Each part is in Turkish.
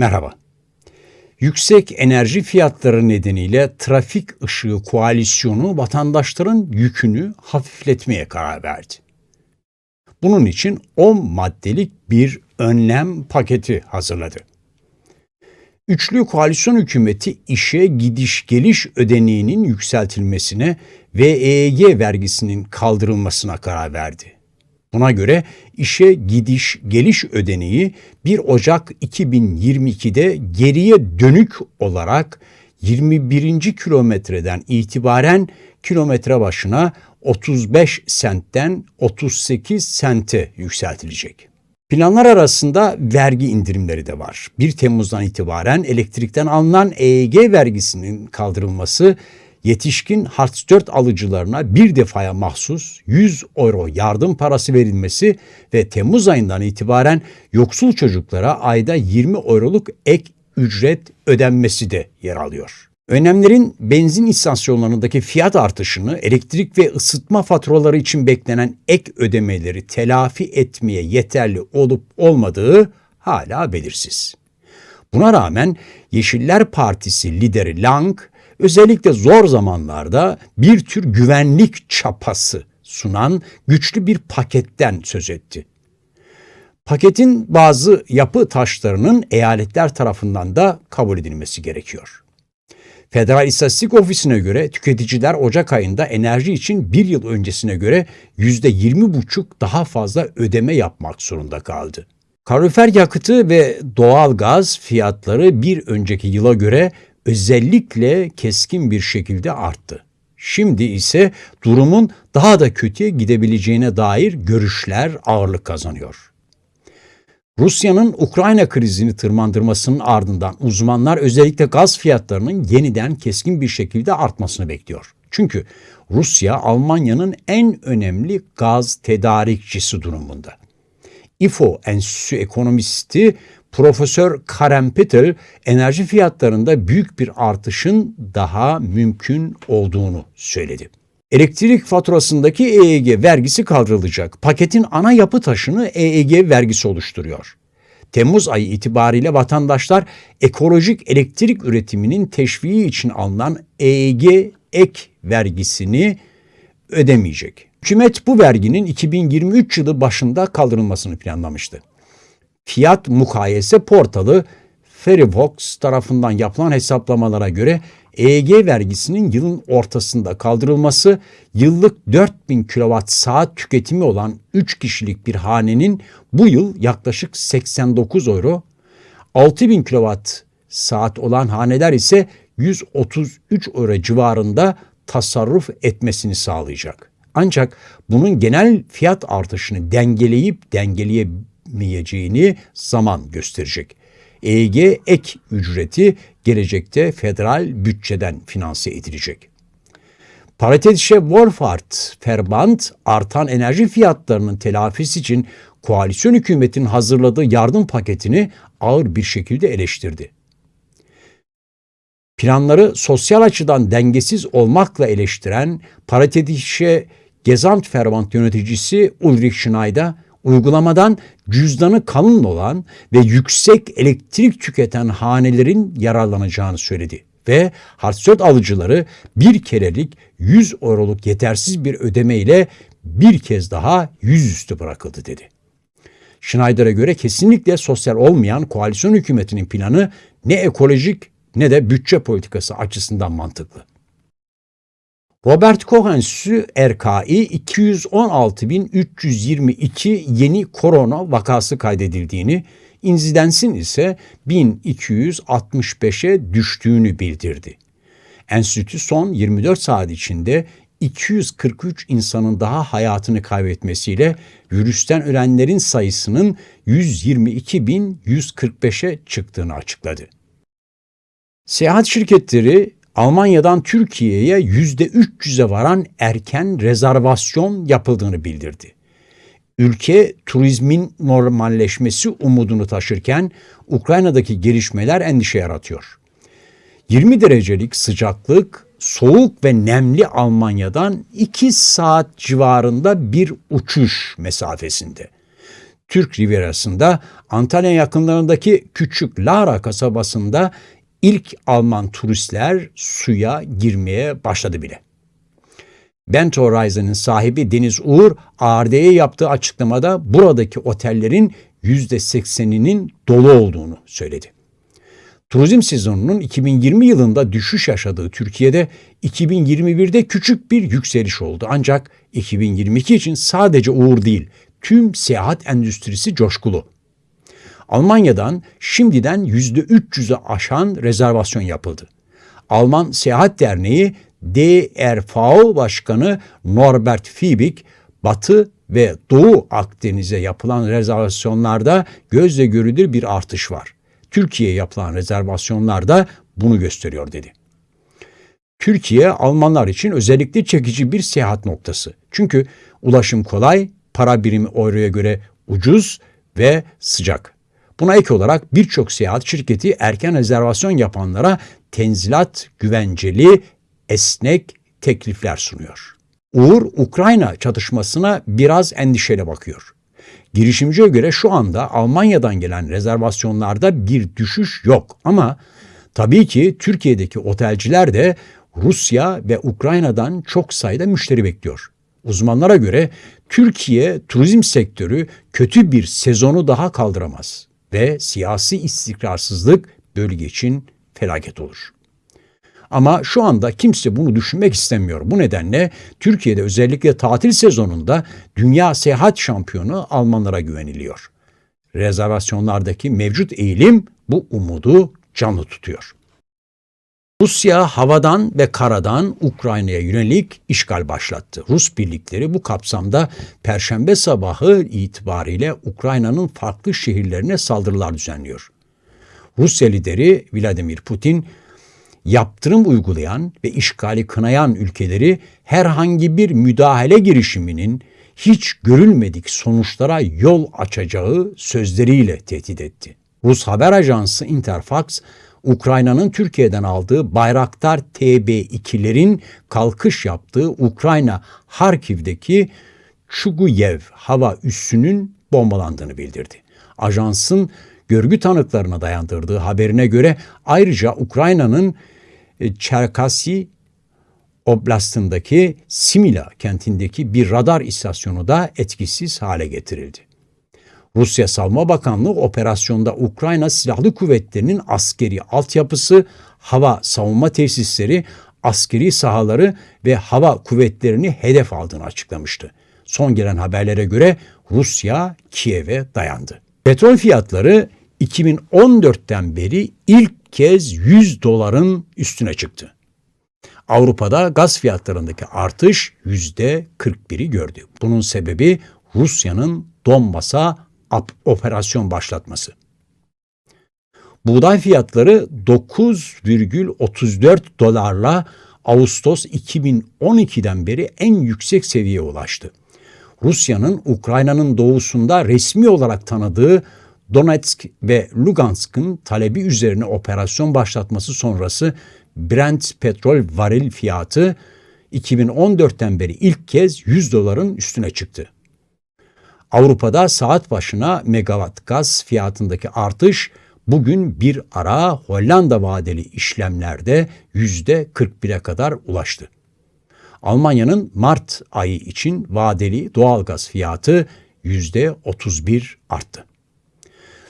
Merhaba. Yüksek enerji fiyatları nedeniyle trafik ışığı koalisyonu vatandaşların yükünü hafifletmeye karar verdi. Bunun için 10 maddelik bir önlem paketi hazırladı. Üçlü koalisyon hükümeti işe gidiş geliş ödeneğinin yükseltilmesine ve EEG vergisinin kaldırılmasına karar verdi. Buna göre işe gidiş geliş ödeneği 1 Ocak 2022'de geriye dönük olarak 21. kilometreden itibaren kilometre başına 35 sentten 38 sente yükseltilecek. Planlar arasında vergi indirimleri de var. 1 Temmuz'dan itibaren elektrikten alınan EEG vergisinin kaldırılması yetişkin Hartz 4 alıcılarına bir defaya mahsus 100 euro yardım parası verilmesi ve Temmuz ayından itibaren yoksul çocuklara ayda 20 euroluk ek ücret ödenmesi de yer alıyor. Önemlerin benzin istasyonlarındaki fiyat artışını, elektrik ve ısıtma faturaları için beklenen ek ödemeleri telafi etmeye yeterli olup olmadığı hala belirsiz. Buna rağmen Yeşiller Partisi lideri Lang, özellikle zor zamanlarda bir tür güvenlik çapası sunan güçlü bir paketten söz etti. Paketin bazı yapı taşlarının eyaletler tarafından da kabul edilmesi gerekiyor. Federal İstatistik Ofisi'ne göre tüketiciler Ocak ayında enerji için bir yıl öncesine göre %20,5 daha fazla ödeme yapmak zorunda kaldı. Kalorifer yakıtı ve doğal gaz fiyatları bir önceki yıla göre özellikle keskin bir şekilde arttı. Şimdi ise durumun daha da kötüye gidebileceğine dair görüşler ağırlık kazanıyor. Rusya'nın Ukrayna krizini tırmandırmasının ardından uzmanlar özellikle gaz fiyatlarının yeniden keskin bir şekilde artmasını bekliyor. Çünkü Rusya Almanya'nın en önemli gaz tedarikçisi durumunda. IFO Enstitüsü ekonomisti Profesör Karen Petel enerji fiyatlarında büyük bir artışın daha mümkün olduğunu söyledi. Elektrik faturasındaki EEG vergisi kaldırılacak. Paketin ana yapı taşını EEG vergisi oluşturuyor. Temmuz ayı itibariyle vatandaşlar ekolojik elektrik üretiminin teşviği için alınan EEG ek vergisini ödemeyecek. Hükümet bu verginin 2023 yılı başında kaldırılmasını planlamıştı. Fiyat mukayese portalı Ferivox tarafından yapılan hesaplamalara göre EEG vergisinin yılın ortasında kaldırılması yıllık 4000 kilowatt saat tüketimi olan 3 kişilik bir hanenin bu yıl yaklaşık 89 euro, 6000 kilowatt saat olan haneler ise 133 euro civarında tasarruf etmesini sağlayacak. Ancak bunun genel fiyat artışını dengeleyip dengeleyemeyeceğini zaman gösterecek. EEG ek ücreti gelecekte federal bütçeden finanse edilecek. Paratetişe Wolfart Verband artan enerji fiyatlarının telafisi için koalisyon hükümetinin hazırladığı yardım paketini ağır bir şekilde eleştirdi. Planları sosyal açıdan dengesiz olmakla eleştiren Paratetişe Gesamtverband yöneticisi Ulrich Schneider, uygulamadan cüzdanı kalın olan ve yüksek elektrik tüketen hanelerin yararlanacağını söyledi ve harçsöt alıcıları bir kerelik 100 euroluk yetersiz bir ödeme ile bir kez daha yüzüstü bırakıldı dedi. Schneider'e göre kesinlikle sosyal olmayan koalisyon hükümetinin planı ne ekolojik ne de bütçe politikası açısından mantıklı. Robert Koch Enstitüsü RKI 216.322 yeni korona vakası kaydedildiğini, insidensin ise 1265'e düştüğünü bildirdi. Enstitü son 24 saat içinde 243 insanın daha hayatını kaybetmesiyle virüsten ölenlerin sayısının 122.145'e çıktığını açıkladı. Seyahat şirketleri Almanya'dan Türkiye'ye %300'e varan erken rezervasyon yapıldığını bildirdi. Ülke turizmin normalleşmesi umudunu taşırken Ukrayna'daki gelişmeler endişe yaratıyor. 20 derecelik sıcaklık soğuk ve nemli Almanya'dan 2 saat civarında bir uçuş mesafesinde. Türk Rivierası'nda Antalya yakınlarındaki küçük Lara kasabasında ilk Alman turistler suya girmeye başladı bile. Bent Horizon'ın sahibi Deniz Uğur, ARD'ye yaptığı açıklamada buradaki otellerin %80'inin dolu olduğunu söyledi. Turizm sezonunun 2020 yılında düşüş yaşadığı Türkiye'de 2021'de küçük bir yükseliş oldu. Ancak 2022 için sadece Uğur değil, tüm seyahat endüstrisi coşkulu. Almanya'dan şimdiden %300'ü aşan rezervasyon yapıldı. Alman Seyahat Derneği DRV Başkanı Norbert Fiebig, Batı ve Doğu Akdeniz'e yapılan rezervasyonlarda gözle görülür bir artış var. Türkiye'ye yapılan rezervasyonlarda bunu gösteriyor dedi. Türkiye Almanlar için özellikle çekici bir seyahat noktası. Çünkü ulaşım kolay, para birimi euroya göre ucuz ve sıcak. Buna ek olarak birçok seyahat şirketi erken rezervasyon yapanlara tenzilat, güvenceli, esnek teklifler sunuyor. Uğur Ukrayna çatışmasına biraz endişeyle bakıyor. Girişimciye göre şu anda Almanya'dan gelen rezervasyonlarda bir düşüş yok ama tabii ki Türkiye'deki otelciler de Rusya ve Ukrayna'dan çok sayıda müşteri bekliyor. Uzmanlara göre Türkiye turizm sektörü kötü bir sezonu daha kaldıramaz ve siyasi istikrarsızlık bölge için felaket olur. Ama şu anda kimse bunu düşünmek istemiyor. Bu nedenle Türkiye'de özellikle tatil sezonunda dünya seyahat şampiyonu Almanlara güveniliyor. Rezervasyonlardaki mevcut eğilim bu umudu canlı tutuyor. Rusya havadan ve karadan Ukrayna'ya yönelik işgal başlattı. Rus birlikleri bu kapsamda Perşembe sabahı itibariyle Ukrayna'nın farklı şehirlerine saldırılar düzenliyor. Rusya lideri Vladimir Putin yaptırım uygulayan ve işgali kınayan ülkeleri herhangi bir müdahale girişiminin hiç görülmedik sonuçlara yol açacağı sözleriyle tehdit etti. Rus haber ajansı Interfax, Ukrayna'nın Türkiye'den aldığı Bayraktar TB2'lerin kalkış yaptığı Ukrayna Harkiv'deki Çuguyev hava üssünün bombalandığını bildirdi. Ajansın görgü tanıklarına dayandırdığı haberine göre ayrıca Ukrayna'nın e, Çerkasi Oblast'ındaki Simila kentindeki bir radar istasyonu da etkisiz hale getirildi. Rusya Savunma Bakanlığı operasyonda Ukrayna Silahlı Kuvvetleri'nin askeri altyapısı, hava savunma tesisleri, askeri sahaları ve hava kuvvetlerini hedef aldığını açıklamıştı. Son gelen haberlere göre Rusya Kiev'e dayandı. Petrol fiyatları 2014'ten beri ilk kez 100 doların üstüne çıktı. Avrupa'da gaz fiyatlarındaki artış %41'i gördü. Bunun sebebi Rusya'nın Donbas'a operasyon başlatması. Buğday fiyatları 9,34 dolarla Ağustos 2012'den beri en yüksek seviyeye ulaştı. Rusya'nın Ukrayna'nın doğusunda resmi olarak tanıdığı Donetsk ve Lugansk'ın talebi üzerine operasyon başlatması sonrası Brent petrol varil fiyatı 2014'ten beri ilk kez 100 doların üstüne çıktı. Avrupa'da saat başına megawatt gaz fiyatındaki artış bugün bir ara Hollanda vadeli işlemlerde yüzde 41'e kadar ulaştı. Almanya'nın Mart ayı için vadeli doğalgaz fiyatı yüzde 31 arttı.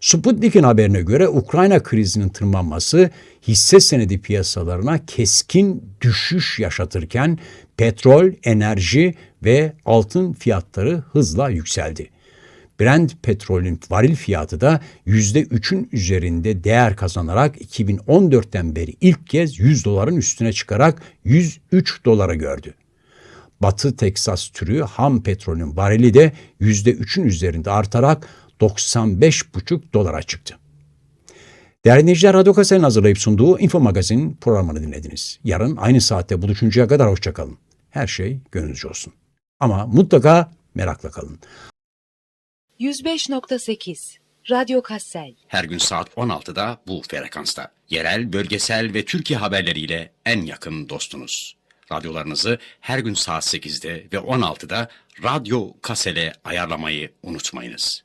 Sputnik'in haberine göre Ukrayna krizinin tırmanması hisse senedi piyasalarına keskin düşüş yaşatırken petrol, enerji ve altın fiyatları hızla yükseldi. Brent petrolün varil fiyatı da %3'ün üzerinde değer kazanarak 2014'ten beri ilk kez 100 doların üstüne çıkarak 103 dolara gördü. Batı Teksas türü ham petrolün varili de %3'ün üzerinde artarak 95,5 dolara çıktı. Değerli dinleyiciler, Radyo Kasel'in hazırlayıp sunduğu Info Magazin programını dinlediniz. Yarın aynı saatte buluşuncaya kadar hoşçakalın. Her şey gönlünüzce olsun. Ama mutlaka merakla kalın. 105.8 Radyo Kassel Her gün saat 16'da bu frekansta. Yerel, bölgesel ve Türkiye haberleriyle en yakın dostunuz. Radyolarınızı her gün saat 8'de ve 16'da Radyo Kasel'e ayarlamayı unutmayınız.